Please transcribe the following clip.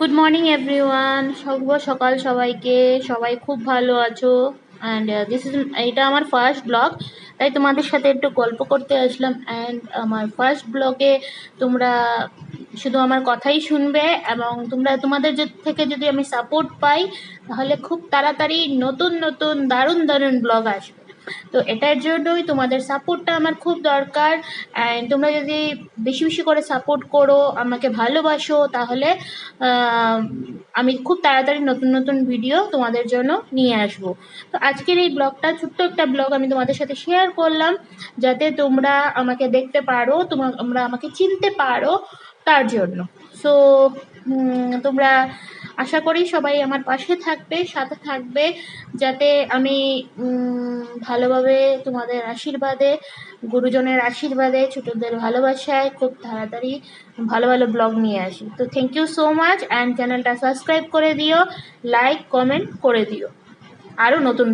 Good morning everyone শুভ সকাল সবাইকে। সবাই খুব ভালো আছো? অ্যান্ড দিস ইজ এটা আমার ফার্স্ট ব্লগ তাই তোমাদের সাথে একটু গল্প করতে আসলাম। অ্যান্ড আমার ফার্স্ট ব্লগে তোমরা শুধু আমার কথাই শুনবে এবং তোমরা তোমাদের থেকে যদি আমি সাপোর্ট পাই, তাহলে খুব তাড়াতাড়ি নতুন নতুন, দারুণ দারুণ ব্লগ আসবে। তো এটার জন্যই তোমাদের সাপোর্টটা আমার খুব দরকার অ্যান্ড তোমরা যদি বেশি বেশি করে সাপোর্ট করো, আমাকে ভালোবাসো, তাহলে আমি খুব তাড়াতাড়ি নতুন নতুন ভিডিও তোমাদের জন্য নিয়ে আসব। তো আজকের এই ব্লগটা, ছোট্ট একটা ব্লগ আমি তোমাদের সাথে শেয়ার করলাম যাতে তোমরা আমাকে দেখতে পারো তোমার আমাকে চিনতে পারো তার জন্য। সো তোমরা আশা করি সবাই আমার পাশে থাকবে, সাথে থাকবে, যাতে আমি ভালোভাবে তোমাদের আশীর্বাদে, গুরুজনের আশীর্বাদে, ছোটদের ভালোবাসায় খুব তাড়াতাড়ি ভালো ভালো ব্লগ নিয়ে আসি। তো thank you so much and চ্যানেলটা সাবস্ক্রাইব করে দিও লাইক কমেন্ট করে দিও। আরও নতুন